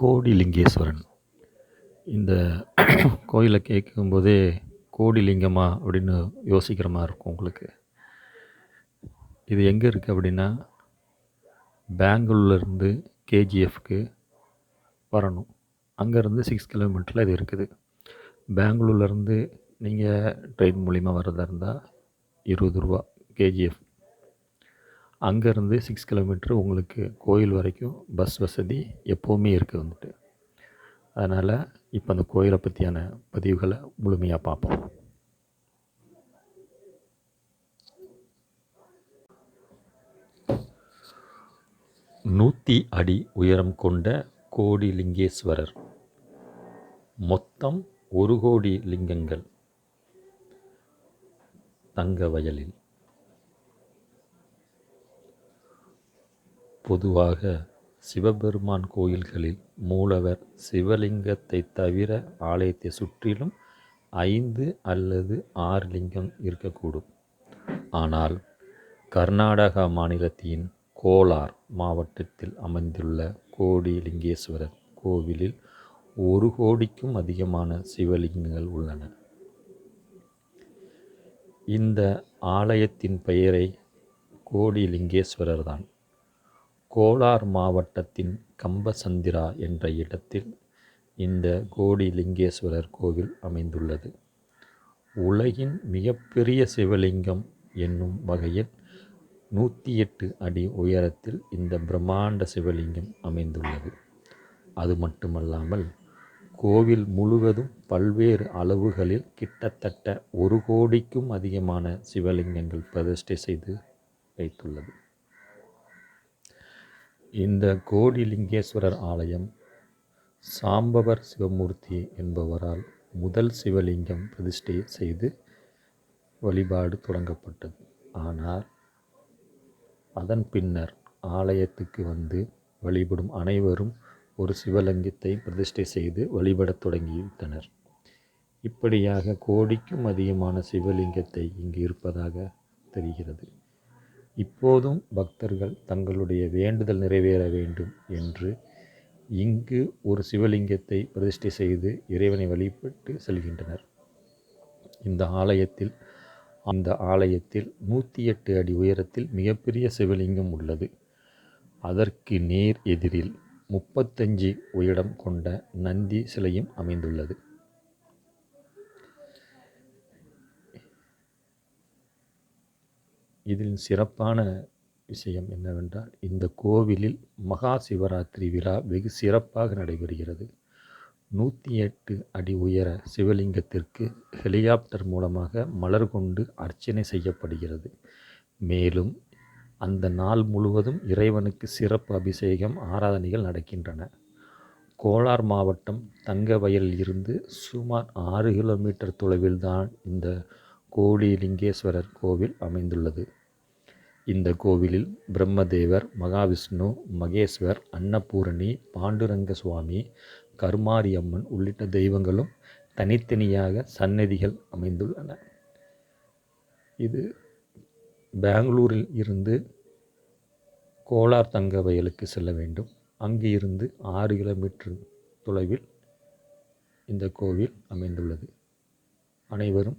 கோடிலிங்கேஸ்வரன். இந்த கோயிலை கேட்கும்போதே கோடிலிங்கமா அப்படின்னு யோசிக்கிற மாதிரி இருக்கும் உங்களுக்கு. இது எங்கே இருக்குது அப்படின்னா பெங்களூர்லேருந்து கேஜிஎஃப்க்கு வரணும். அங்கேருந்து சிக்ஸ் கிலோமீட்டரில் இது இருக்குது. பெங்களூர்லேருந்து நீங்கள் ட்ரெயின் மூலிமா வர்றதா இருந்தால் இருபது ரூபா கேஜிஎஃப் அங்கேருந்து சிக்ஸ் கிலோமீட்ரு உங்களுக்கு கோயில் வரைக்கும் பஸ் வசதி எப்போவுமே இருக்குது வந்துட்டு. அதனால் இப்போ அந்த கோயிலை பற்றியான பதிவுகளை முழுமையாக பார்ப்போம். நூற்றி அடி உயரம் கொண்ட கோடி லிங்கேஸ்வரர். மொத்தம் ஒரு கோடி லிங்கங்கள் தங்க வயலில். பொதுவாக சிவபெருமான் கோயில்களில் மூலவர் சிவலிங்கத்தை தவிர ஆலயத்தை சுற்றிலும் ஐந்து அல்லது ஆறு லிங்கம் இருக்கக்கூடும். ஆனால் கர்நாடகா மாநிலத்தின் கோலார் மாவட்டத்தில் அமைந்துள்ள கோடி லிங்கேஸ்வரர் கோவிலில் ஒரு கோடிக்கும் அதிகமான சிவலிங்கங்கள் உள்ளன. இந்த ஆலயத்தின் பெயரை கோடிலிங்கேஸ்வரர் தான். கோலார் மாவட்டத்தின் கம்பசந்திரா என்ற இடத்தில் இந்த கோடிலிங்கேஸ்வரர் கோவில் அமைந்துள்ளது. உலகின் மிகப்பெரிய சிவலிங்கம் என்னும் வகையில் நூற்றி எட்டு அடி உயரத்தில் இந்த பிரம்மாண்ட சிவலிங்கம் அமைந்துள்ளது. அது மட்டுமல்லாமல் கோவில் முழுவதும் பல்வேறு அளவுகளில் கிட்டத்தட்ட ஒரு கோடிக்கும் அதிகமான சிவலிங்கங்கள் பிரதிஷ்டை செய்து வைத்துள்ளது. இந்த கோடிலிங்கேஸ்வரர் ஆலயம் சாம்பவர் சிவமூர்த்தி என்பவரால் முதல் சிவலிங்கம் பிரதிஷ்டை செய்து வழிபாடு தொடங்கப்பட்டது. ஆனால் அதன் பின்னர் ஆலயத்துக்கு வந்து வழிபடும் அனைவரும் ஒரு சிவலிங்கத்தை பிரதிஷ்டை செய்து வழிபடத் தொடங்கிவிட்டனர். இப்படியாக கோடிக்கும் அதிகமான சிவலிங்கத்தை இங்கு இருப்பதாக தெரிகிறது. இப்போதும் பக்தர்கள் தங்களுடைய வேண்டுதல் நிறைவேற வேண்டும் என்று இங்கு ஒரு சிவலிங்கத்தை பிரதிஷ்டை செய்து இறைவனை வழிபட்டு செல்கின்றனர். இந்த ஆலயத்தில் அந்த ஆலயத்தில் நூற்றி எட்டு அடி உயரத்தில் மிகப்பெரிய சிவலிங்கம் உள்ளது. அதற்கு நேர் எதிரில் முப்பத்தஞ்சு உயரம் கொண்ட நந்தி சிலையும் அமைந்துள்ளது. இதில் சிறப்பான விஷயம் என்னவென்றால் இந்த கோவிலில் மகா சிவராத்திரி விழா வெகு சிறப்பாக நடைபெறுகிறது. நூற்றி எட்டு அடி உயர சிவலிங்கத்திற்கு ஹெலிகாப்டர் மூலமாக மலர் கொண்டு அர்ச்சனை செய்யப்படுகிறது. மேலும் அந்த நாள் முழுவதும் இறைவனுக்கு சிறப்பு அபிஷேகம் ஆராதனைகள் நடக்கின்றன. கோலார் மாவட்டம் தங்கவயலில் இருந்து சுமார் ஆறு கிலோமீட்டர் தொலைவில்தான் இந்த கோடிலிங்கேஸ்வரர் கோவில் அமைந்துள்ளது. இந்த கோவிலில் பிரம்மதேவர் மகாவிஷ்ணு மகேஸ்வர் அன்னபூரணி பாண்டுரங்க சுவாமி கருமாரியம்மன் உள்ளிட்ட தெய்வங்களும் தனித்தனியாக சன்னதிகள் அமைந்துள்ளன. இது பெங்களூரில் இருந்து கோலார் தங்க வயலுக்கு செல்ல வேண்டும். அங்கு இருந்து ஆறு கிலோமீட்டர் தொலைவில் இந்த கோவில் அமைந்துள்ளது. அனைவரும்